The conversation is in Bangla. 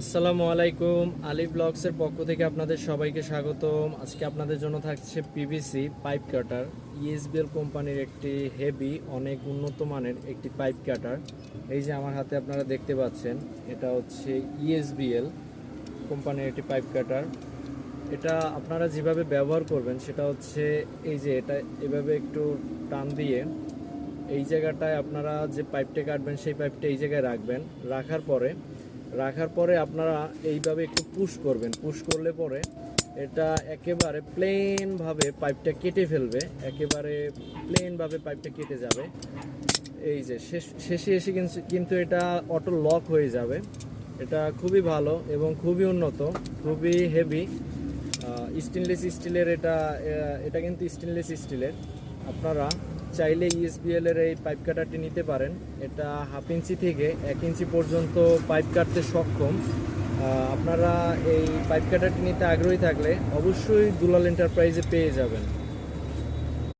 আসসালামু আলাইকুম। আলী ব্লগসের পক্ষ থেকে আপনাদের সবাইকে স্বাগতম। আজকে আপনাদের জন্য থাকছে পিভিসি পাইপ কাটার ইএসবিএল কোম্পানির একটি হেভি অনেক উন্নত মানের একটি পাইপ কাটার এই যে আমার হাতে আপনারা দেখতে পাচ্ছেন, এটা হচ্ছে ইএসবিএল কোম্পানির একটি পাইপ কাটার এটা আপনারা যেভাবে ব্যবহার করবেন, সেটা হচ্ছে এই যে এটা এভাবে একটু টান দিয়ে এই জায়গাটায় আপনারা যে পাইপটা কাটবেন, সেই পাইপটা এই জায়গায় রাখবেন। রাখার পরে রাখার পরে আপনারা এইভাবে একটু পুশ করবেন। পুশ করলে পরে এটা একেবারে প্লেনভাবে পাইপটা কেটে ফেলবে। একেবারে প্লেনভাবে পাইপটা কেটে যাবে। এই যে শেষ, শেষে এসে কিন্তু এটা অটো লক হয়ে যাবে। এটা খুবই ভালো এবং খুবই উন্নত, খুবই হেভি স্টেনলেস স্টিলের এটা এটা কিন্তু স্টেনলেস স্টিলের আপনারা চাইলে ইউএসবিএল এর এই পাইপ কাটারটি নিতে পারেন। এটা হাফ ইঞ্চি থেকে এক ইঞ্চি পর্যন্ত পাইপ কাটতে সক্ষম। আপনারা এই পাইপ কাটারটি নিতে আগ্রহী থাকলে অবশ্যই দুলাল এন্টারপ্রাইজে পেয়ে যাবেন।